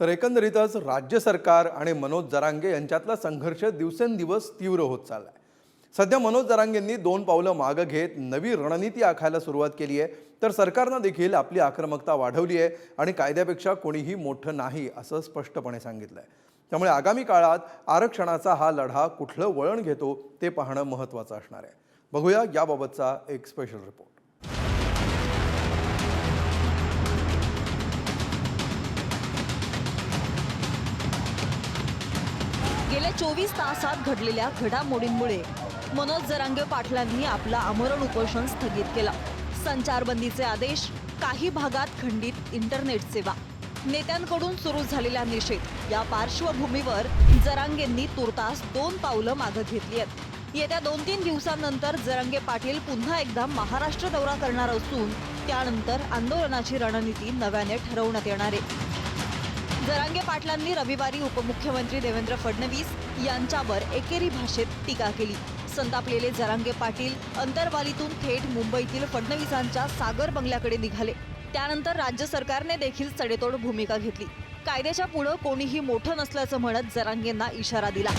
तर एकंदरीतच राज्य सरकार आणि मनोज जरांगे यांच्यातला संघर्ष दिवसेंदिवस तीव्र होत चालला आहे सध्या मनोज जरांगेंनी दोन पावलं मागं घेत नवी रणनीती आखायला सुरुवात केली आहे. तर सरकारनं देखील आपली आक्रमकता वाढवली आहे आणि कायद्यापेक्षा कोणीही मोठं नाही असं स्पष्टपणे सांगितलं आहे त्यामुळे आगामी काळात आरक्षणाचा हा लढा कुठलं वळण घेतो ते पाहणं महत्त्वाचं असणार आहे. बघूया याबाबतचा एक स्पेशल रिपोर्ट गेल्या चोवीस तासात घडलेल्या घडामोडींमुळे मनोज जरांगे पाटलांनी आपलं आमरण उपोषण स्थगित केलं. संचारबंदीचे आदेश काही भागात खंडित इंटरनेट सेवा. नेत्यांकडून सुरू झालेला निषेध. या पार्श्वभूमीवर जरांगेंनी तुर्तास दोन पावलं मागं घेतली आहेत. येत्या दोन तीन दिवसांनंतर जरांगे पाटील पुन्हा एकदा महाराष्ट्र दौरा करणार असून त्यानंतर आंदोलनाची रणनीती नव्याने ठरवण्यात येणार आहे. जरांगे पाटलांनी रविवारी उपमुख्यमंत्री देवेंद्र फडणवीस यांच्यावर एकेरी भाषेत टीका केली. संतापलेले जरांगे पाटील अंतरवालीतून थेट मुंबईतील फडणवीसांच्या सागर बंगल्याकडे निघाले. त्यानंतर राज्य सरकारने देखील सडेतोड भूमिका घेतली. कायद्याच्या पुढं कोणीही मोठं नसल्याचं म्हणत जरांगेंना इशारा दिला.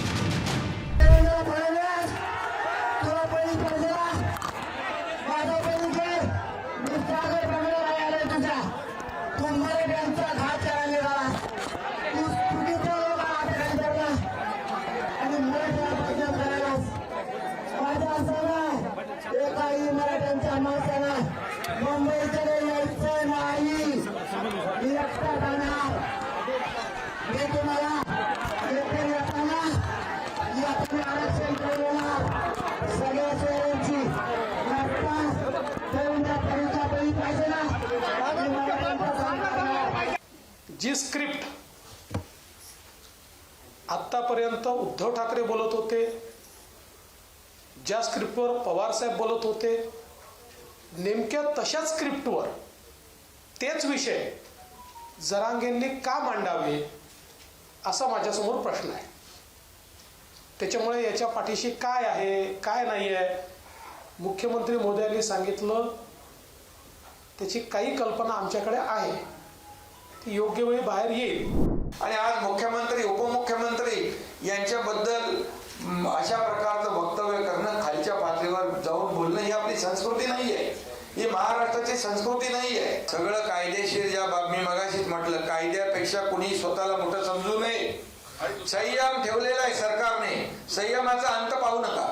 जी स्क्रिप्ट आत्तापर्यंत उद्धव ठाकरे बोलत होते. ज्या स्क्रिप्टवर पवारसाहेब बोलत होते नेमक्या तशाच स्क्रिप्टवर तेच विषय जरांगेंनी का मांडावे असा माझ्यासमोर प्रश्न आहे. त्याच्यामुळे याच्या पाठीशी काय आहे काय नाही आहे मुख्यमंत्री मोदयांनी सांगितलं त्याची काही कल्पना आमच्याकडे आहे. ती योग्य वेळी बाहेर येईल. आणि आज मुख्यमंत्री उपमुख्यमंत्री यांच्याबद्दल अशा प्रकारचं वक्तव्य करणं खालच्या पातळीवर जाऊन बोलणं ही आपली संस्कृती नाही आहे ही महाराष्ट्राची संस्कृती नाही आहे सगळं कायदेशीर ज्या बाब मी मगाशीच म्हटलं कायद्यापेक्षा कुणी स्वतःला मोठं समजू नये. संयम ठेवलेला आहे सरकारने. संयमाचा अंत पाहू नका.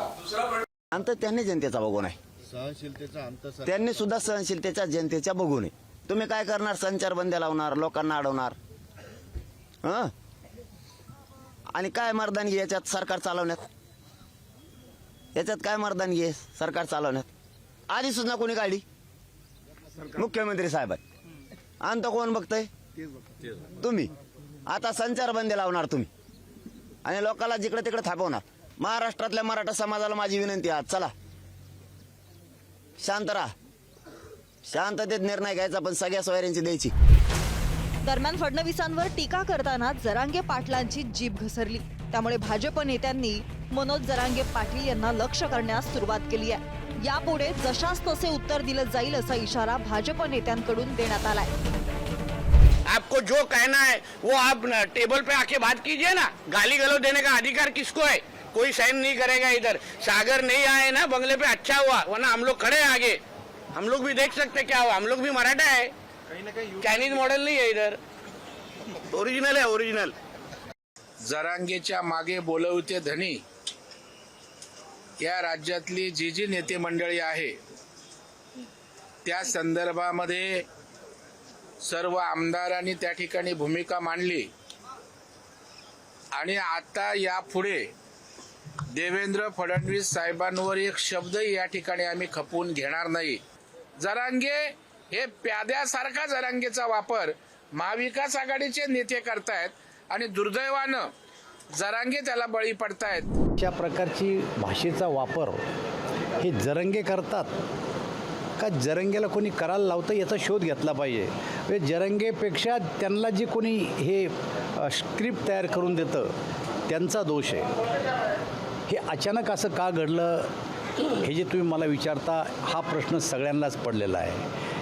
अंत त्यांनी जनतेचा बघू नये सहनशीलतेचा अंत त्यांनी सुद्धा सहनशीलतेच्या जनतेच्या बघू नये तुम्ही काय करणार? संचारबंदी लावणार लोकांना अडवणार. हं? आणि काय मर्दानगी याच्यात सरकार चालवण्यात? याच्यात काय मर्दानगी आहे सरकार चालवण्यात? आधी सुद्धा कोणी काढली? मुख्यमंत्री साहेब अंत कोण बघतय? तुम्ही. आता संचारबंदी लावणार तुम्ही. आणि लोकांना जिकडे तिकडे थांबवणार. महाराष्ट्रातल्या मराठा समाजाला माझी विनंती आहे. चला. शांत राहा. शांततेत निर्णय घ्यायचा पण सगळ्या सोयऱ्यांची द्यायची. दरम्यान फडणवीसांवर टीका करताना जरांगे पाटलांची जीभ घसरली. त्यामुळे भाजप नेत्यांनी मनोज जरांगे पाटील यांना लक्ष करण्यास सुरुवात केली आहे. यापुढे जशास तसे उत्तर दिलं जाईल असा इशारा भाजप नेत्यांकडून देण्यात आलाय. आपको जो कहना है वो आप टेबल पे आके बात कीजिए ना। गाली गलौज देने का अधिकार किसको है? कोई साइन नहीं करेगा इधर। सागर नहीं आए ना बंगले पे अच्छा हुआ वरना हम लोग खड़े आगे। हम लोग भी देख सकते क्या हुआ। हम लोग भी मराठा है। चाइनीज मॉडल नहीं है इधर। ओरिजिनल है ओरिजिनल जरांगेच्या मागे बोलवते धनी या राज्यातली जी जी नेते मंडळी आहे त्या संदर्भामध्ये सर्व आमदारांनी त्या ठिकाणी भूमिका मांडली. आणि आता यापुढे देवेंद्र फडणवीस साहेबांवर एक शब्दही या ठिकाणी आम्ही खपवून घेणार नाही. जरांगे हे प्याद्यासारखा जरांगेचा वापर महाविकास आघाडीचे नेते करतायत आणि दुर्दैवानं जरांगे त्याला बळी पडतायत. अशा प्रकारची भाषेचा वापर हे जरंगे करतात. का जरंगेला कोणी करायला लावतं याचा शोध घेतला पाहिजे. म्हणजे जरंगेपेक्षा त्यांना जे कोणी हे स्क्रिप्ट तयार करून देतं त्यांचा दोष आहे. हे अचानक असं का घडलं? हे जे तुम्ही मला विचारता हा प्रश्न सगळ्यांनाच पडलेला आहे.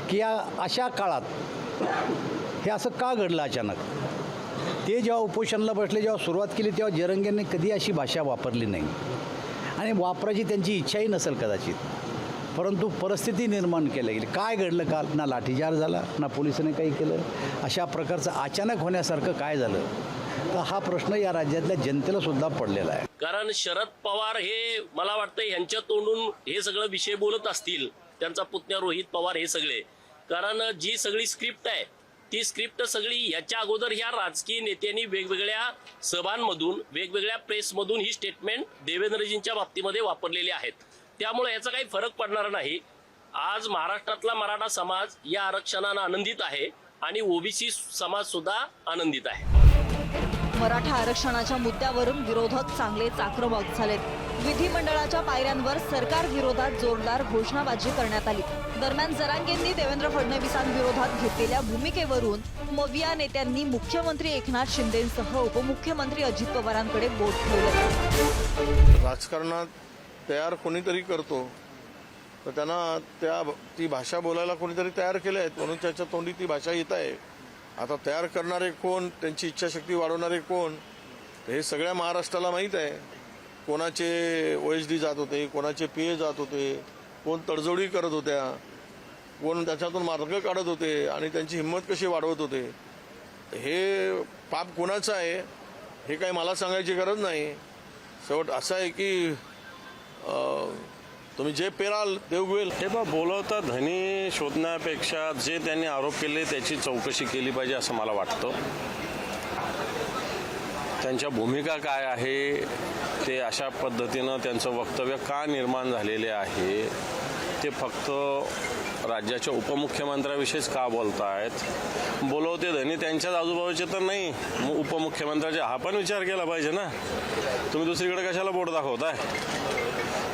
की या अशा काळात हे असं का घडलं अचानक? ते जेव्हा उपोषणाला बसले जेव्हा सुरुवात केली तेव्हा जरंगेंनी कधी अशी भाषा वापरली नाही. आणि वापरायची त्यांची इच्छाही नसेल कदाचित. परंतु परिस्थिती निर्माण केली. गेली काय घडलं? काल ना लाठीचार झाला ना पोलिसांनी काही केलं? अशा प्रकारचं अचानक होण्यासारखं काय झालं? तर हा प्रश्न या राज्यातल्या जनतेला सुद्धा पडलेला आहे. कारण शरद पवार हे मला वाटतं ह्यांच्या तोंडून हे सगळं विषय बोलत असतील त्यांचा पुतण्या रोहित पवार हे सगळे. कारण जी सगळी स्क्रिप्ट आहे ती स्क्रिप्ट सगळी याच्या अगोदर ह्या राजकीय नेत्यांनी वेगवेगळ्या सभांमधून वेगवेगळ्या प्रेसमधून ही स्टेटमेंट देवेंद्रजींच्या बाबतीमध्ये वापरलेली आहेत. त्यामुळे याचा काही फरक पडणार नाही. आज महाराष्ट्रातला मराठा समाज या आरक्षणानं आनंदित आहे आणि ओबीसी समाज सुद्धा आनंदित आहे. मराठा आरक्षणाच्या मुद्द्यावरून विरोधक चांगलेच आक्रमक झालेत. विधिमंडळाच्या पायऱ्यांवर सरकार विरोधात जोरदार घोषणाबाजी करण्यात आली. दरम्यान जरांगेंनी देवेंद्र फडणवीसांविरोधात घेतलेल्या भूमिकेवरून मविया नेत्यांनी मुख्यमंत्री एकनाथ शिंदेसह उपमुख्यमंत्री अजित पवारांकडे बोट ठेवलं. राजकारणात तयार कोणीतरी करतो. तर त्यांना त्या ती भाषा बोलायला कोणीतरी तयार केल्या आहेत म्हणून त्याच्या तोंडी ती भाषा येत आहे. आता तयार करणारे कोण त्यांची इच्छाशक्ती वाढवणारे कोण हे सगळ्या महाराष्ट्राला माहीत आहे. कोणाचे ओ एच डी जात होते कोणाचे पी ए जात होते कोण तडजोडी करत होत्या कोण त्याच्यातून मार्ग काढत होते आणि त्यांची हिंमत कशी वाढवत होते. हे पाप कोणाचं आहे हे काही मला सांगायची गरज नाही. शेवट असं आहे की तुम्ही जे पेराल ते उगवेल. हे बा बोलवता धनी शोधण्यापेक्षा जे त्यांनी आरोप केले त्याची चौकशी केली पाहिजे असं मला वाटतं. त्यांच्या भूमिका काय आहे ते अशा पद्धतीनं त्यांचं वक्तव्य का निर्माण झालेले आहे ते फक्त राज्याच्या उपमुख्यमंत्र्याविषयीच का बोलतायत? बोलवते धनी त्यांच्याच आजूबाजूचे तर नाही मग उपमुख्यमंत्र्याचे हा पण विचार केला पाहिजे ना. तुम्ही दुसरीकडे कशाला बोट दाखवताय?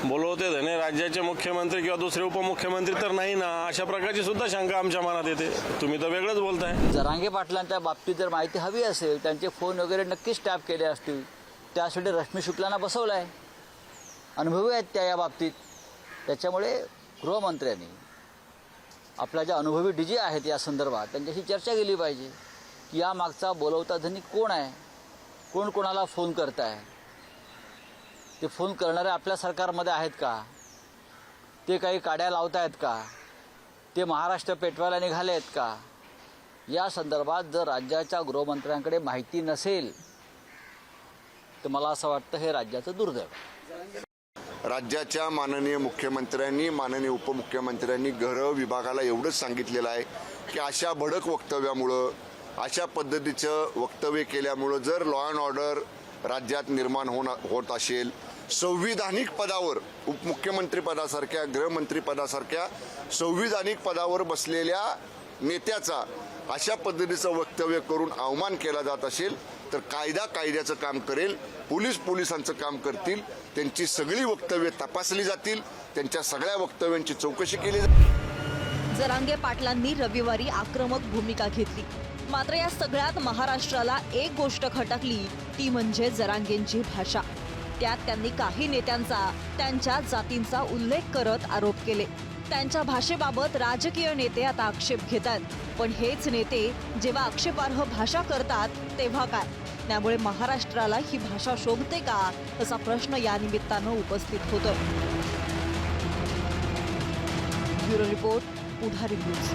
बोलवते धने राज्याचे मुख्यमंत्री किंवा दुसरे उपमुख्यमंत्री तर नाही ना? अशा प्रकारची सुद्धा शंका आमच्या मनात येते. तुम्ही तर वेगळंच बोलताय. जरांगे पाटलांच्या बाबतीत जर माहिती हवी असेल त्यांचे फोन वगैरे नक्कीच टॅप केले असतील. त्यासाठी रश्मी शुक्लांना बसवलं आहे अनुभवी आहेत त्या या बाबतीत. त्याच्यामुळे गृहमंत्र्यांनी आपल्या ज्या अनुभवी डी जे आहेत या संदर्भात त्यांच्याशी चर्चा केली पाहिजे. की या मागचा बोलवता धनी कोण आहे? कोण कोणाला फोन करत आहे ते फोन करणारे आपल्या सरकारमध्ये आहेत का? ते काही काड्या लावत आहेत का? ते महाराष्ट्र पेटवायला निघाले आहेत का? या संदर्भात जर राज्याच्या गृहमंत्र्यांकडे माहिती नसेल तर मला असं वाटतं हे राज्याचं दुर्दैव राज्याच्या माननीय मुख्यमंत्र्यांनी माननीय उपमुख्यमंत्र्यांनी गृह विभागाला एवढंच सांगितलेलं आहे की अशा भडक वक्तव्यामुळं अशा पद्धतीचं वक्तव्य केल्यामुळं जर लॉ अँड ऑर्डर राज्यात निर्माण होणं होत असेल. संविधानिक पदावर उपमुख्यमंत्री पदासारख्या गृहमंत्री पदासारख्या संविधानिक पदावर बसलेल्या नेत्याचा अशा पद्धतीचं वक्तव्य करून अवमान केला जात असेल तर कायदा कायद्याचं काम करेल पोलीस पोलिसांचं काम करतील त्यांची सगळी वक्तव्य तपासली जातील त्यांच्या सगळ्या वक्तव्यांची चौकशी केली जाईल. जरांगे पाटलांनी रविवारी आक्रमक भूमिका घेतली. मात्र या सगळ्यात महाराष्ट्राला एक गोष्ट खटकली ती म्हणजे जरांगेंची भाषा. त्यात त्यांनी काही नेत्यांचा त्यांच्या जातींचा उल्लेख करत आरोप केले. त्यांच्या भाषेबाबत राजकीय नेते आता आक्षेप घेतात पण हेच नेते जेव्हा आक्षेपार्ह भाषा करतात तेव्हा काय? त्यामुळे महाराष्ट्राला ही भाषा शोभते का? असा प्रश्न या निमित्तानं उपस्थित होतो ब्युरो रिपोर्ट पुढारी न्यूज.